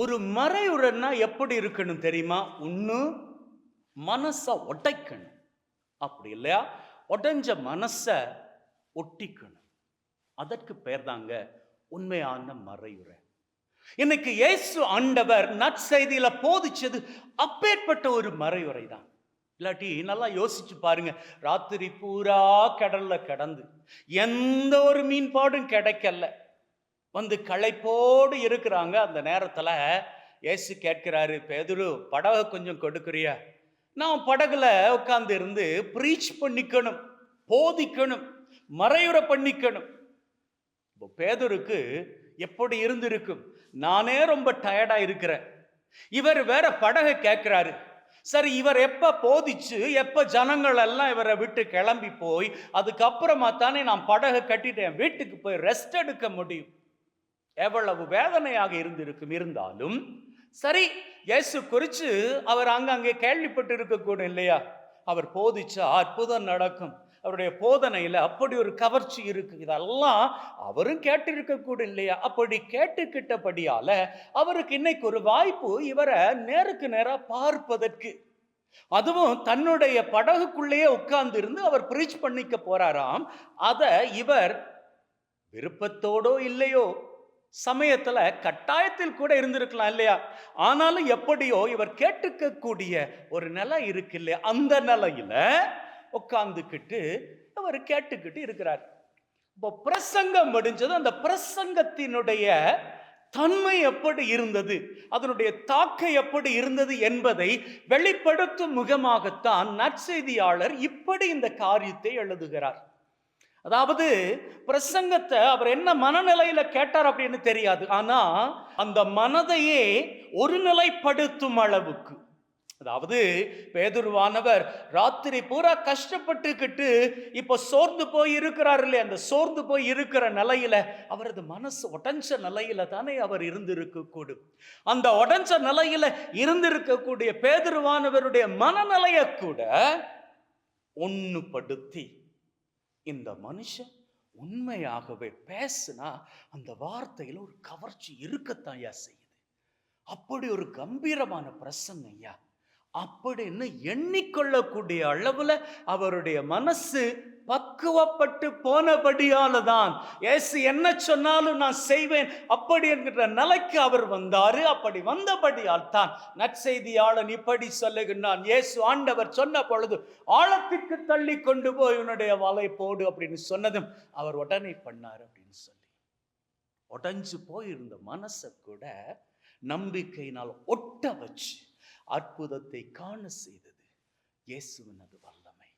ஒரு மறையுடன்னா எப்படி இருக்கணும் தெரியுமா? ஒன்று மனசை ஒட்டைக்கணும் அப்படி இல்லையா? உடஞ்ச மனசை ஒட்டிக்கணும். அதற்கு பேர் தாங்க உண்மையான மறையுறை. இன்னைக்கு இயேசு ஆண்டவர் நற்செய்தியில போதிச்சது அப்பேற்பட்ட ஒரு மறையுறை தான் இல்லாட்டி நல்லா யோசிச்சு பாருங்க. ராத்திரி பூரா கடல்ல கடந்து எந்த ஒரு மீன்பாடும் கிடைக்கல. வந்து களைப்போடு இருக்கிறாங்க. அந்த நேரத்தில் ஏசு கேட்கிறாரு பேதுரு படகை கொஞ்சம் கொடுக்குறியா? நான் படகுல உட்காந்து இருந்து ப்ரீச் பண்ணிக்கணும் போதிக்கணும் மறையுறை பண்ணிக்கணும். இப்போ பேதுருக்கு எப்படி இருந்திருக்கும்? நானே ரொம்ப டயர்டாக இருக்கிறேன். இவர் வேற படகை கேட்குறாரு. சரி இவர் எப்போ போதிச்சு எப்போ ஜனங்கள் எல்லாம் இவரை விட்டு கிளம்பி போய் அதுக்கப்புறமா தானே நான் படகை கட்டிட்டேன். வீட்டுக்கு போய் ரெஸ்ட் எடுக்க முடியும். எவ்வளவு வேதனையாக இருந்திருக்கும் இருந்தாலும் சரி இயேசு குறித்து அவர் அங்கங்கே கேள்விப்பட்டு இருக்கக்கூடும் இல்லையா? அவர் போதிச்சா அற்புதம் நடக்கும். அவருடைய போதனையில் அப்படி ஒரு கவர்ச்சி இருக்கு. இதெல்லாம் அவரும் கேட்டிருக்கக்கூடும் இல்லையா? அப்படி கேட்டுக்கிட்டபடியால அவருக்கு இன்னைக்கு ஒரு வாய்ப்பு இவரை நேருக்கு நேராக பார்ப்பதற்கு. அதுவும் தன்னுடைய படகுக்குள்ளேயே உட்கார்ந்து இருந்து அவர் பிரீச் பண்ணிக்க போறாராம். அதை இவர் விருப்பத்தோடோ இல்லையோ சமயத்துல கட்டாயத்தில் கூட இருந்திருக்கலாம் இல்லையா? ஆனாலும் எப்படியோ இவர் கேட்டுக்கக்கூடிய ஒரு நிலை இருக்கு இல்லையா? அந்த நிலையில உட்காந்துக்கிட்டு அவர் கேட்டுக்கிட்டு இருக்கிறார். இப்போ பிரசங்கம் முடிஞ்சது. அந்த பிரசங்கத்தினுடைய தன்மை எப்படி இருந்தது? அதனுடைய தாக்கம் எப்படி இருந்தது என்பதை வெளிப்படுத்தும் முகமாகத்தான் நற்செய்தியாளர் இப்படி இந்த காரியத்தை எழுதுகிறார். அதாவது பிரசங்கத்தை அவர் என்ன மனநிலையில கேட்டார் அப்படின்னு தெரியாது. ஆனா அந்த மனதையே ஒருநிலைப்படுத்தும் அளவுக்கு. அதாவது பேதுருவானவர் ராத்திரி பூரா கஷ்டப்பட்டுக்கிட்டு இப்போ சோர்ந்து போய் இருக்கிறார் இல்லையா? அந்த சோர்ந்து போய் இருக்கிற நிலையில அவரது மனசு உடஞ்ச நிலையில தானே அவர் இருந்திருக்க கூடும் அந்த உடஞ்ச நிலையில இருந்திருக்கக்கூடிய பேதுருவானவருடைய மனநிலையை கூட ஒன்றுபடுத்தி இந்த மனுஷன் உண்மையாகவே பேசுனா அந்த வார்த்தையில் ஒரு கவர்ச்சி இருக்கத்தான் ஐயா செய்யுது. அப்படி ஒரு கம்பீரமான பிரசங்க ஐயா. அப்படின்னு எண்ணிக்கொள்ளக்கூடிய அளவில் அவருடைய மனசு பக்குவப்பட்டு போனபடியால தான் ஏசு என்ன சொன்னாலும் நான் செய்வேன் அப்படி என்கிற நிலைக்கு அவர் வந்தாரு. அப்படி வந்தபடியால் தான் நற்செய்தியாளன் இப்படி சொல்லுகின்றான். இயேசு ஆண்டவர் சொன்ன பொழுது ஆழத்திற்கு தள்ளி கொண்டு போய் உன்னுடைய வலை போடு அப்படின்னு சொன்னதும் அவர் உடனே பண்ணார் அப்படின்னு சொல்லி. உடஞ்சு போயிருந்த மனசை கூட நம்பிக்கையினால் ஒட்ட வச்சு அற்புதத்தை காண செய்தது இயேசுவினது வல்லமை.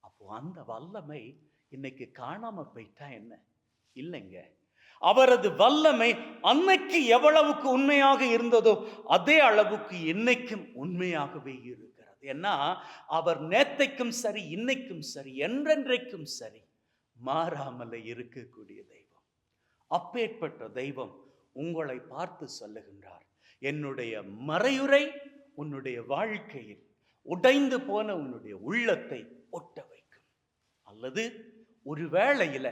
அப்போ அந்த வல்லமை இன்னைக்கு காணாம போயிட்டா என்ன? இல்லைங்க. அவரது வல்லமை அன்னைக்கு எவ்வளவுக்கு உண்மையாக இருந்ததோ அதே அளவுக்கு இன்னைக்கும் உண்மையாகவே இருக்கிறது. ஏன்னா அவர் நேத்தைக்கும் சரி இன்னைக்கும் சரி என்றென்றைக்கும் சரி மாறாமல இருக்கக்கூடிய தெய்வம். அப்பேற்பட்ட தெய்வம் உங்களை பார்த்து சொல்லுகின்றார். என்னுடைய மறையுரை உன்னுடைய வாழ்க்கையில் உடைந்து போன உன்னுடைய உள்ளத்தை ஒட்ட வைக்கும். அல்லது ஒரு வேளையில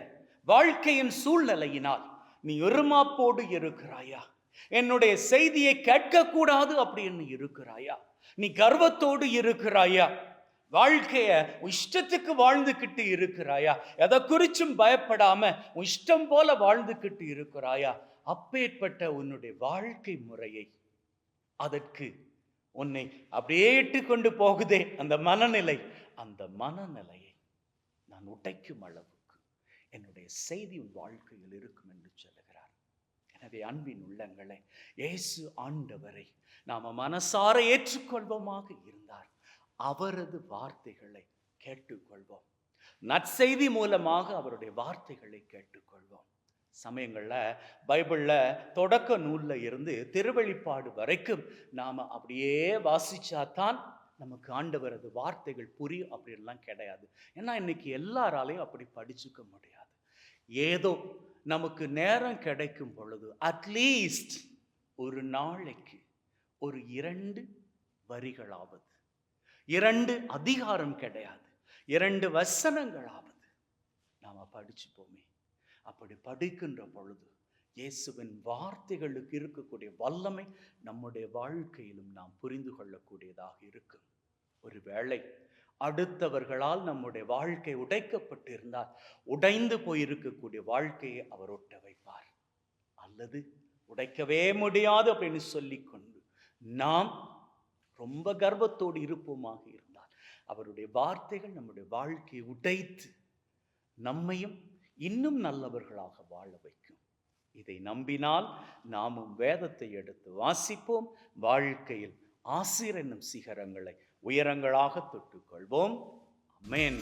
வாழ்க்கையின் சூழ்நிலையினால் நீ எருமாப்போடு இருக்கிறாயா? என்னுடைய செய்தியை கேட்கக்கூடாது அப்படின்னு இருக்கிறாயா? நீ கர்வத்தோடு இருக்கிறாயா? வாழ்க்கைய இஷ்டத்துக்கு வாழ்ந்துக்கிட்டு இருக்கிறாயா? எதை குறிச்சும் பயப்படாம இஷ்டம் போல வாழ்ந்துக்கிட்டு இருக்கிறாயா? அப்பேற்பட்ட உன்னுடைய வாழ்க்கை முறையை அதற்கு உன்னை அப்படியே கொண்டு போகுதே அந்த மனநிலை. அந்த மனநிலையை நான் உடைக்கும் அளவுக்கு என்னுடைய செய்தி உன் வாழ்க்கையில் இருக்கும் என்று சொல்லுகிறார். எனவே அன்பின் உள்ளங்களை இயேசு ஆண்டவரை நாம் மனசார ஏற்றுக்கொள்வோமாக இருந்தார். அவரது வார்த்தைகளை கேட்டுக்கொள்வோம். நற்செய்தி மூலமாக அவருடைய வார்த்தைகளை கேட்டுக்கொள்வோம். சமயங்களில் பைபிளில் தொடக்க நூல்ல இருந்து திருவெளிப்பாடு வரைக்கும் நாம் அப்படியே வாசிச்சாதான் நமக்கு ஆண்டவரது வார்த்தைகள் புரியும் அப்படின்லாம் கிடையாது. ஏன்னா இன்னைக்கு எல்லாராலையும் அப்படி படிச்சுக்க முடியாது. ஏதோ நமக்கு நேரம் கிடைக்கும் பொழுது அட்லீஸ்ட் ஒரு நாளைக்கு ஒரு இரண்டு வரிகளாவது. இரண்டு அதிகாரம் கிடையாது. இரண்டு வசனங்களாவது நாம் படிச்சுப்போமே. அப்படி படிக்கின்ற பொழுது இயேசுவின் வார்த்தைகளுக்கு இருக்கக்கூடிய வல்லமை நம்முடைய வாழ்க்கையிலும் நாம் புரிந்து கொள்ளக்கூடியதாக இருக்கும். ஒருவேளை அடுத்தவர்களால் நம்முடைய வாழ்க்கை உடைக்கப்பட்டிருந்தால் உடைந்து போயிருக்கக்கூடிய வாழ்க்கையை அவர் ஒட்ட வைப்பார். அல்லது உடைக்கவே முடியாது அப்படின்னு சொல்லிக்கொண்டு நாம் ரொம்ப கர்வத்தோடு இருப்போமாக இருந்தால் அவருடைய வார்த்தைகள் நம்முடைய வாழ்க்கையை உடைத்து நம்மையும் இன்னும் நல்லவர்களாக வாழ வைக்கும். இதை நம்பினால் நாமும் வேதத்தை எடுத்து வாசிப்போம். வாழ்க்கையில் ஆசிர் என்னும் சிகரங்களை உயரங்களாக தொட்டுக்கொள்வோம். அமேன்.